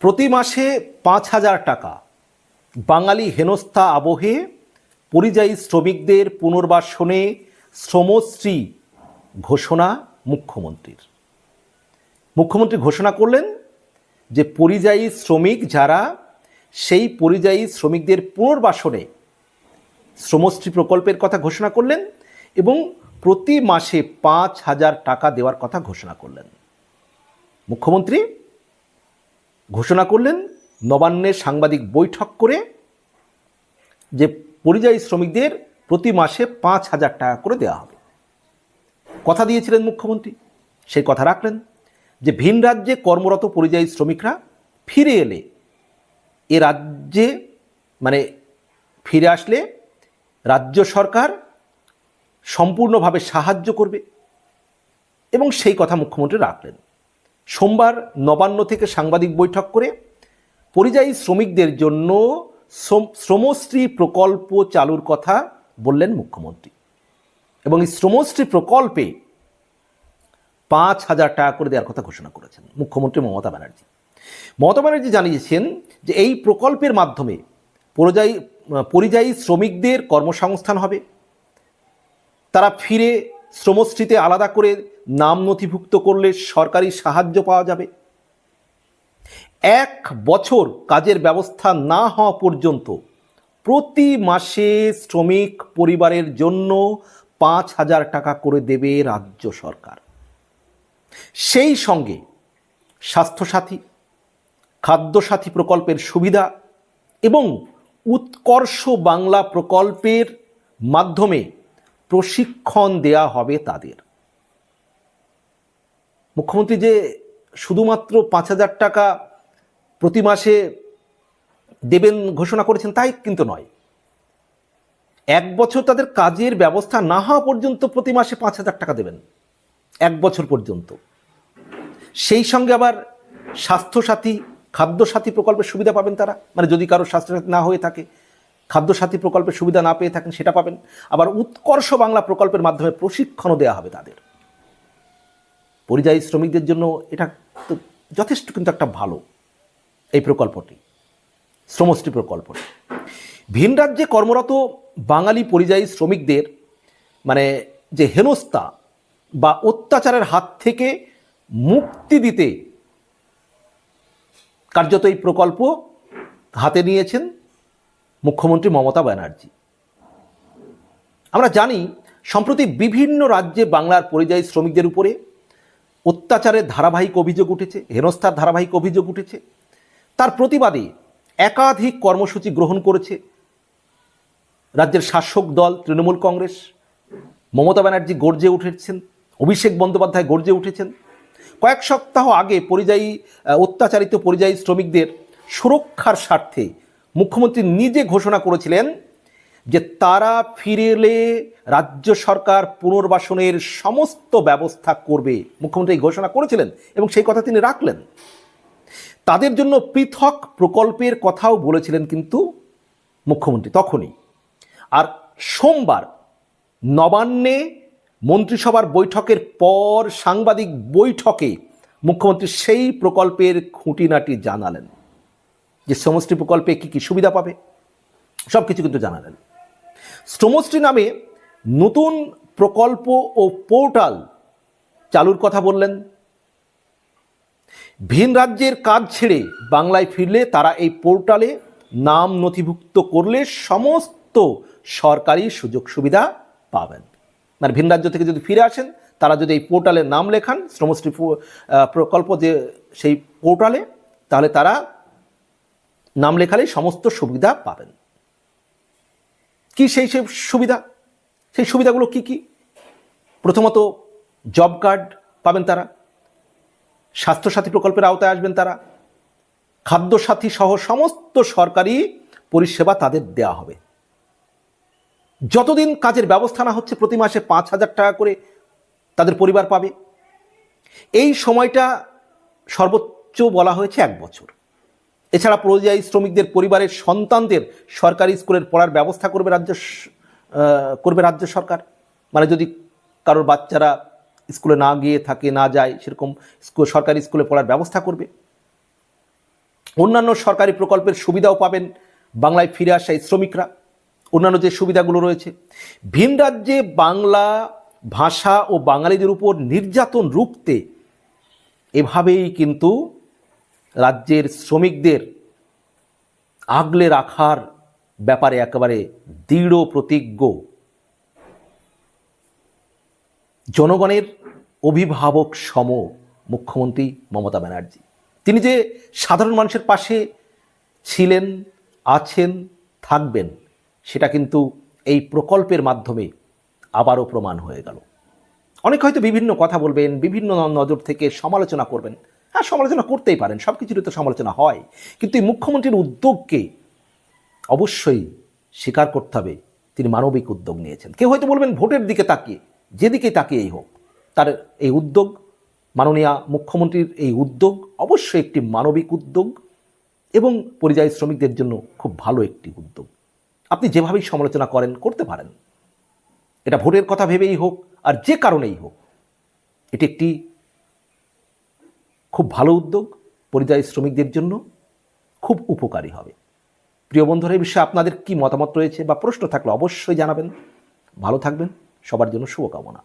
প্রতি মাসে পাঁচ হাজার টাকা। বাঙালি হেনস্থা আবহে পরিযায়ী শ্রমিকদের পুনর্বাসনে শ্রমশ্রী ঘোষণা মুখ্যমন্ত্রীর। মুখ্যমন্ত্রী ঘোষণা করলেন যে পরিযায়ী শ্রমিক যারা, সেই পরিযায়ী শ্রমিকদের পুনর্বাসনে শ্রমশ্রী প্রকল্পের কথা ঘোষণা করলেন এবং প্রতি মাসে পাঁচ হাজার টাকা দেওয়ার কথা ঘোষণা করলেন। মুখ্যমন্ত্রী ঘোষণা করলেন নবান্নের সাংবাদিক বৈঠক করে যে পরিযায়ী শ্রমিকদের প্রতি মাসে পাঁচ হাজার টাকা করে দেওয়া হবে। কথা দিয়েছিলেন মুখ্যমন্ত্রী। সেই কথা রাখলেন যে ভিন রাজ্যে কর্মরত পরিযায়ী শ্রমিকরা ফিরে এলে এ রাজ্যে মানে ফিরে আসলে রাজ্য সরকার সম্পূর্ণভাবে সাহায্য করবে এবং সেই কথা মুখ্যমন্ত্রী রাখলেন। সোমবার নবান্ন থেকে সাংবাদিক বৈঠক করে পরিযায়ী শ্রমিকদের জন্য শ্রমশ্রী প্রকল্প চালুর কথা বললেন মুখ্যমন্ত্রী। এবং এই শ্রমশ্রী প্রকল্পে পাঁচ হাজার টাকা করে দেওয়ার কথা ঘোষণা করেছেন মুখ্যমন্ত্রী মমতা ব্যানার্জি। মমতা ব্যানার্জি জানিয়েছেন যে এই প্রকল্পের মাধ্যমে পরিযায়ী পরিযায়ী শ্রমিকদের কর্মসংস্থান হবে। তারা ফিরে শ্রমশ্রীতে আলাদা করে নাম নথিভুক্ত করলে সরকারি সাহায্য পাওয়া যাবে। এক বছর কাজের ব্যবস্থা না হওয়া পর্যন্ত প্রতি মাসে শ্রমিক পরিবারের জন্য পাঁচ হাজার টাকা করে দেবে রাজ্য সরকার। সেই সঙ্গে স্বাস্থ্যসাথী, খাদ্যসাথী প্রকল্পের সুবিধা এবং উৎকর্ষ বাংলা প্রকল্পের মাধ্যমে প্রশিক্ষণ দেয়া হবে তাদের। মুখ্যমন্ত্রী যে শুধুমাত্র পাঁচ হাজার টাকা প্রতি মাসে দেবেন ঘোষণা করেছেন, তাই কিন্তু নয়। এক বছর তাদের কাজের ব্যবস্থা না হওয়া পর্যন্ত প্রতি মাসে পাঁচ হাজার টাকা দেবেন, এক বছর পর্যন্ত। সেই সঙ্গে আবার স্বাস্থ্যসাথী, খাদ্যসাথী প্রকল্পের সুবিধা পাবেন তারা। মানে যদি কারও স্বাস্থ্যসাথী না হয়ে থাকে, খাদ্যসাথী প্রকল্পের সুবিধা না পেয়ে থাকেন, সেটা পাবেন। আবার উৎকর্ষ বাংলা প্রকল্পের মাধ্যমে প্রশিক্ষণও দেওয়া হবে তাদের। পরিযায়ী শ্রমিকদের জন্য এটা তো যথেষ্ট কিন্তু একটা ভালো এই প্রকল্পটি, শ্রমশ্রী প্রকল্পটি। ভিন রাজ্যে কর্মরত বাঙালি পরিযায়ী শ্রমিকদের মানে যে হেনস্থা বা অত্যাচারের হাত থেকে মুক্তি দিতে কার্যত এই প্রকল্প হাতে নিয়েছেন মুখ্যমন্ত্রী মমতা ব্যানার্জি। আমরা জানি, সম্প্রতি বিভিন্ন রাজ্যে বাংলার পরিযায়ী শ্রমিকদের উপরে অত্যাচারের ধারাবাহিক অভিযোগ উঠেছে, হেনস্থার ধারাবাহিক অভিযোগ উঠেছে। তার প্রতিবাদে একাধিক কর্মসূচি গ্রহণ করেছে রাজ্যের শাসক দল, তৃণমূল কংগ্রেস, মমতা ব্যানার্জি গর্জে উঠেছেন, অভিষেক বন্দ্যোপাধ্যায় গর্জে উঠেছেন। কয়েক সপ্তাহ আগে পরিযায়ী অত্যাচারিত পরিযায়ী শ্রমিকদের সুরক্ষার স্বার্থে মুখ্যমন্ত্রী নিজে ঘোষণা করেছিলেন যে তারা ফিরে এলে রাজ্য সরকার পুনর্বাসনের সমস্ত ব্যবস্থা করবে, মুখ্যমন্ত্রী ঘোষণা করেছিলেন এবং সেই কথা তিনি রাখলেন। তাদের জন্য পৃথক প্রকল্পের কথাও বলেছিলেন কিন্তু মুখ্যমন্ত্রী তখনই। আর সোমবার নবান্নে মন্ত্রিসভার বৈঠকের পর সাংবাদিক বৈঠকে মুখ্যমন্ত্রী সেই প্রকল্পের খুঁটিনাটি জানালেন। যে সমষ্টি প্রকল্পে কী কী সুবিধা পাবে সব কিছু কিন্তু জানালেন। শ্রমশ্রী নামে নতুন প্রকল্প ও পোর্টাল চালুর কথা বললেন। ভিন রাজ্যের কাজ ছেড়ে বাংলায় ফিরলে তারা এই পোর্টালে নাম নথিভুক্ত করলে সমস্ত সরকারি সুযোগ সুবিধা পাবেন। মানে ভিন রাজ্য থেকে যদি ফিরে আসেন, তারা যদি এই পোর্টালে নাম লেখান, শ্রমশ্রী প্রকল্প যে সেই পোর্টালে, তাহলে তারা নাম লেখালে সমস্ত সুবিধা পাবেন। কি সেই সেই সুবিধা? সেই সুবিধাগুলো কি কি? প্রথমত জব কার্ড পাবেন তারা, স্বাস্থ্যসাথী প্রকল্পের আওতায় আসবেন তারা, খাদ্যসাথী সহ সমস্ত সরকারি পরিষেবা তাদের দেওয়া হবে। যতদিন কাজের ব্যবস্থা না হচ্ছে, প্রতি মাসে পাঁচ হাজার টাকা করে তাদের পরিবার পাবে। এই সময়টা সর্বোচ্চ বলা হয়েছে এক বছর। এছাড়া পরিযায়ী শ্রমিকদের পরিবারের সন্তানদের সরকারি স্কুলের পড়ার ব্যবস্থা করবে রাজ্য করবে রাজ্য সরকার। মানে যদি কারোর বাচ্চারা স্কুলে না গিয়ে থাকে, না যায়, সেরকম স্কুল সরকারি স্কুলে পড়ার ব্যবস্থা করবে। অন্যান্য সরকারি প্রকল্পের সুবিধাও পাবেন বাংলায় ফিরে আসা এই শ্রমিকরা। অন্যান্য যে সুবিধাগুলো রয়েছে, ভিন রাজ্যে বাংলা ভাষা ও বাঙালিদের উপর নির্যাতন রুখতে এভাবেই কিন্তু রাজ্যের শ্রমিকদের আগলে রাখার ব্যাপারে একেবারে দৃঢ় প্রতিজ্ঞ। জনগণের অভিভাবক সম মুখ্যমন্ত্রী মমতা ব্যানার্জি। তিনি যে সাধারণ মানুষের পাশে ছিলেন, আছেন, থাকবেন, সেটা কিন্তু এই প্রকল্পের মাধ্যমে আবারও প্রমাণ হয়ে গেল। অনেক হয়তো বিভিন্ন কথা বলবেন, বিভিন্ন নজর থেকে সমালোচনা করবেন হ্যাঁ সমালোচনা করতেই পারেন সব কিছুরই তো সমালোচনা হয়। কিন্তু এই মুখ্যমন্ত্রীর উদ্যোগকে অবশ্যই স্বীকার করতে হবে, তিনি মানবিক উদ্যোগ নিয়েছেন। কেউ হয়তো বলবেন ভোটের দিকে তাকিয়ে যেদিকে তাকিয়েই হোক, তার এই উদ্যোগ, মাননীয় মুখ্যমন্ত্রীর এই উদ্যোগ অবশ্যই একটি মানবিক উদ্যোগ এবং পরিযায়ী শ্রমিকদের জন্য খুব ভালো একটি উদ্যোগ। আপনি যেভাবেই সমালোচনা করেন, করতে পারেন। এটা ভোটের কথা ভেবেই হোক আর যে কারণেই হোক, এটি একটি খুব ভালো উদ্যোগ, পরিযায়ী শ্রমিকদের জন্য খুব উপকারী হবে। প্রিয় বন্ধুরা, এই বিষয়ে আপনাদের কি মতামত রয়েছে বা প্রশ্ন থাকলে অবশ্যই জানাবেন। ভালো থাকবেন, সবার জন্য শুভকামনা।